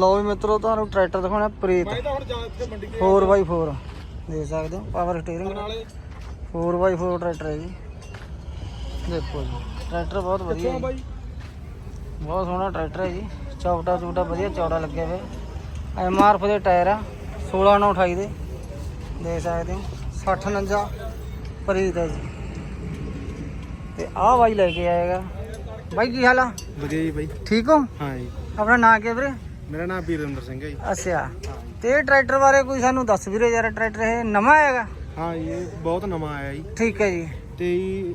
ਲਓ ਵੀ ਮਿੱਤਰੋ ਤੁਹਾਨੂੰ ਟਰੈਕਟਰ ਦਿਖਾਉਣਾ ਪ੍ਰੀਤ। ਮੈਂ ਤਾਂ ਹੁਣ ਜਾ ਇੱਥੇ ਮੰਡੀ ਕੇ 4x4 ਦੇਖ ਸਕਦੇ ਹੋ ਪਾਵਰ ਸਟੀਅਰਿੰਗ ਨਾਲੇ 4x4 ਟਰੈਕਟਰ ਹੈ ਜੀ। ਦੇਖੋ ਜੀ ਟਰੈਕਟਰ ਬਹੁਤ ਵਧੀਆ ਬਾਈ? ਬਹੁਤ ਸੋਹਣਾ ਟਰੈਕਟਰ ਹੈ ਜੀ। ਚੌਪਟਾ ਚੂਟਾ ਵਧੀਆ ਚੌੜਾ ਲੱਗਿਆ ਹੋਇਆ। ਐਮਆਰਐਫ ਦੇ ਟਾਇਰ ਆ 16 9 28 ਦੇ। ਦੇਖ ਸਕਦੇ ਹੋ 60 49 ਪ੍ਰੀਤ ਹੈ ਜੀ। ਤੇ ਆਹ ਬਾਈ ਲੈ ਕੇ ਆਏਗਾ ਬਾਈ ਕੀ ਹਾਲ ਆ? ਵਧੀਆ ਜੀ ਬਾਈ। ਠੀਕ ਹੋ? ਹਾਂ ਜੀ। ਆਪਣਾ ਨਾਂ ਕੀ ਹੈ ਵੀਰੇ? ਮੇਰਾ ਨਾਮ ਵੀਰਿੰਦਰ ਸਿੰਘ ਹੈ ਜੀ। ਅੱਛਾ। ਤੇ ਇਹ ਟਰੈਕਟਰ ਬਾਰੇ ਕੋਈ ਸਾਨੂੰ ਦੱਸ ਵੀਰੇ ਯਾਰ ਟਰੈਕਟਰ ਇਹ ਨਵਾਂ ਆਏਗਾ ਹਾਂ ਜੀ, ਇਹ ਬਹੁਤ ਨਵਾਂ ਆਇਆ ਜੀ। ਠੀਕ ਹੈ ਜੀ। ਤੇ ਜੀ,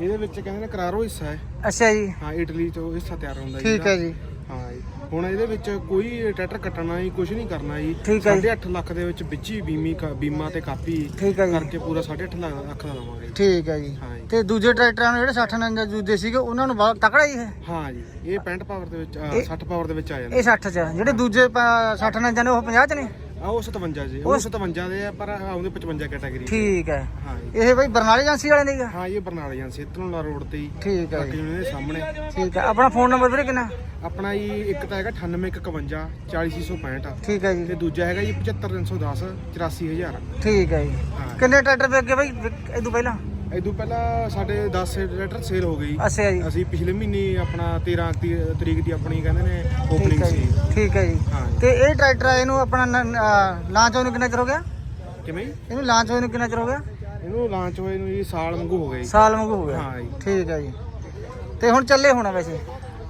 ਇਹਦੇ ਵਿੱਚ ਕਹਿੰਦੇ ਨੇ ਕਰਾਰੋ ਹਿੱਸਾ ਹੈ। ਅੱਛਾ ਜੀ। ਹਾਂ ਇਟਲੀ ਤੋਂ ਹਿੱਸਾ ਤਿਆਰ ਹੁੰਦਾ ਜੀ ਠੀਕ ਹੈ ਜੀ। ਹਾਂ ਜੀ। ਹੁਣ ਇਹਦੇ ਵਿੱਚ ਕੋਈ ਟਰੈਕਟਰ ਕੱਟਣਾ ਜੀ ਕੁਝ ਨਹੀਂ ਕਰਨਾ ਜੀ। ਠੀਕ ਹੈ ਜੀ। 8.5 ਲੱਖ ਦੇ ਵਿੱਚ ਵਿੱਚ ਹੀ ਬੀਮੀ ਕਾ- ਬੀਮਾ ਤੇ ਕਾਪੀ ਠੀਕ ਹੈ ਜੀ। ਕਰਕੇ ਪੂਰਾ 8.5 ਲੱਖ ਲੱਖ ਦਾ ਲਵਾਂਗੇ। ਜੀ। ਠੀਕ ਹੈ ਜੀ। ਹਾਂ ਜੀ। ਤੇ ਦੂਜੇ ਟਰੈਕਟਰਾਂ ਨੂੰ ਜਿਹੜੇ 60 49 ਦੂਜੇ ਸੀਗੇ ਉਹਨਾਂ ਨੂੰ ਬਹੁਤ ਤਕੜਾ ਹੀ ਹੈ। ਹਾਂ ਜੀ। ਇਹ 65 ਪਾਵਰ ਦੇ ਵਿੱਚ ਅ, ਇਹ- 60 ਪਾਵਰ ਦੇ ਵਿੱਚ ਆ ਜਾਂਦਾ ਇਹ 60 ਚ ਆ। ਜਿਹੜੇ ਦੂਜੇ 60 49 ਨੇ ਉਹ 50 ਚ ਨੇ? ਆ ਉਹ 57 ਜੀ ਉਹ 57 ਦੇ ਆ ਪਰ ਆਉਂਦੇ 55 ਕੈਟਾਗਰੀ ਠੀਕ ਹੈ। ਹਾਂ ਜੀ। ਇਹ ਬਈ ਬਰਨਾਲੇ ਏਜੰਸੀ ਵਾਲੇ ਦੀ ਆ? ਹਾਂ ਇਹ ਬਰਨਾਲੇ ਜਾਂ ਸੇਤਰੋਲਾ ਰੋਡ ਤੇ ਹੀ। ਠੀਕ ਹੈ ਟਰੱਕ ਜੀ। ਯੂਨੀਅਨ ਦੇ ਸਾਹਮਣੇ। ਠੀਕ ਹੈ। ਆਪਣਾ ਫੋਨ ਨੰਬਰ ਵੀਰੇ ਕਿੰਨਾ? ਆਪਣਾ ਜੀ ਇੱਕ ਤਾਂ ਹੈਗਾ 9851 40665 ਠੀਕ ਹੈ ਤੇ ਜੀ ਦੂਜਾ ਹੈਗਾ ਜੀ 75310 84000 ਠੀਕ ਹੈ ਜੀ। ਹਾਂ। ਕਿੰਨੇ ਟਰੈਕਟਰ ਬਈ ਤੋਂ ਪਹਿਲਾਂ? ਇਦੋਂ ਪਹਿਲਾਂ ਸਾਡੇ 10 ਲੀਟਰ ਸੇਲ ਹੋ ਗਈ ਅੱਛਾ ਜੀ। ਅਸੀਂ ਪਿਛਲੇ ਮਹੀਨੇ ਆਪਣਾ 13 ਤੀ- ਤਰੀਕ ਦੀ ਆਪਣੀ ਕਹਿੰਦੇ ਨੇ ਠੀਕ ਓਪਨਿੰਗ ਹੈ ਜੀ ਸੀ। ਠੀਕ ਹੈ ਜੀ। ਹਾਂ ਤੇ ਇਹ ਟਰੈਕਟਰ ਆ, ਇਹਨੂੰ ਆਪਣਾ ਲਾਂਚ ਹੋਣ ਨੂੰ ਕਿੰਨਾ ਚਿਰ ਹੋ ਗਿਆ? ਕਿਵੇਂ ਜੀ? ਇਹਨੂੰ ਲਾਂਚ ਹੋਣ ਨੂੰ ਕਿੰਨਾ ਚਿਰ ਹੋ ਗਿਆ? ਇਹਨੂੰ ਲਾਂਚ ਹੋਏ ਨੂੰ ਜੀ ਸਾਲ ਵਾਂਗੂ ਹੋ ਜੀ। ਸਾਲ ਵਾਂਗੂ ਹੋ ਗਿਆ। ਹਾਂ ਜੀ। ਠੀਕ ਹੈ ਜੀ। ਤੇ ਹੁਣ ਚੱਲੇ ਹੋਣਾ ਵੈਸੇ?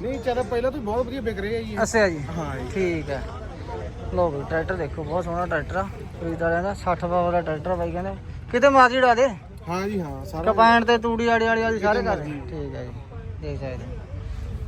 ਨਹੀਂ ਚੱਲ ਪਹਿਲਾਂ ਤੋਂ ਬਹੁਤ ਵਧੀਆ ਵਿਕ ਰਿਹਾ ਜੀ। ਇਹ। ਅੱਛਾ ਜੀ। ਹਾਂ ਜੀ। ਠੀਕ ਹੈ। ਲੋ ਵੀ ਟਰੈਕਟਰ ਦੇਖੋ ਬਹੁਤ ਸੋਹਣਾ ਟਰੈਕਟਰ ਆ। ਫਰੀਦ ਵਾਲਿਆਂ ਦਾ 60 ਪਾਵਰ ਦਾ ਟਰੈਕਟਰ ਆ ਬਾਈ ਕਹਿੰਦੇ। ਕਿਤੇ ਮਾਰਜੀ ਡਾ ਦੇ। ਹਾਂ ਜੀ ਹਾਂ ਸਾਰਾ ਕਪੈਣ ਤੇ ਤੂੜੀ ਆੜੀ ਵਾਲੀ ਵਾਲੀ ਸਾਰੇ ਕਰ। ਠੀਕ ਹੈ ਜੀ ਦੇਖ ਸਕਦੇ ਹੋ।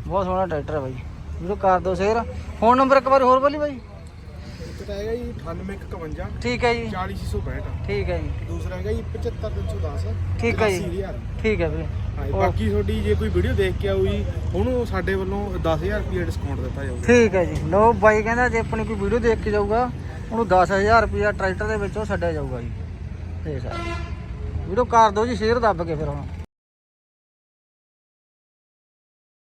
ਬਹੁਤ ਸੋਹਣਾ ਟਰੈਕਟਰ ਆ ਬਾਈ। ਵੀਡੀਓ ਕਰ ਦਿਓ ਸ਼ੇਅਰ। ਫੋਨ ਨੰਬਰ ਇੱਕ ਵਾਰ ਹੋਰ ਬੋਲੀ ਬਾਈ। ਇੱਕ ਤਾਂ ਹੈਗਾ ਜੀ 9851 ਠੀਕ ਹੈ ਜੀ। 40665 ਠੀਕ ਹੈ ਜੀ। ਦੂਸਰਾ ਹੈਗਾ ਜੀ 75310 ਠੀਕ ਹੈ ਜੀ। 83000 ਠੀਕ ਹੈ ਵੀਰੇ। ਹਾਂ ਬਾਕੀ ਤੁਹਾਡੀ ਜੇ ਕੋਈ ਵੀਡੀਓ ਦੇਖ ਕੇ ਆਊ ਜੀ ਉਹਨੂੰ ਸਾਡੇ ਵੱਲੋਂ 10000 ਰੁਪਏ ਡਿਸਕਾਊਂਟ ਦਿੱਤਾ ਜਾਊਗਾ। ਠੀਕ ਹੈ ਜੀ। ਲੋ ਬਾਈ ਕਹਿੰਦਾ ਜੇ ਆਪਣੀ ਕੋਈ ਵੀਡੀਓ ਦੇਖ ਕੇ ਜਾਊਗਾ ਉਹਨੂੰ 10000 ਰੁਪਇਆ ਟਰੈਕਟਰ ਦੇ ਵਿੱਚੋਂ ਛੱਡਿਆ ਜਾਊਗਾ ਜੀ। ਦੇਖ ਸਕਦੇ ਵੀਡੀਓ ਕਰ ਦਿਓ ਜੀ ਸ਼ੇਅਰ ਦੱਬ ਕੇ ਫਿਰ ਹੁਣ।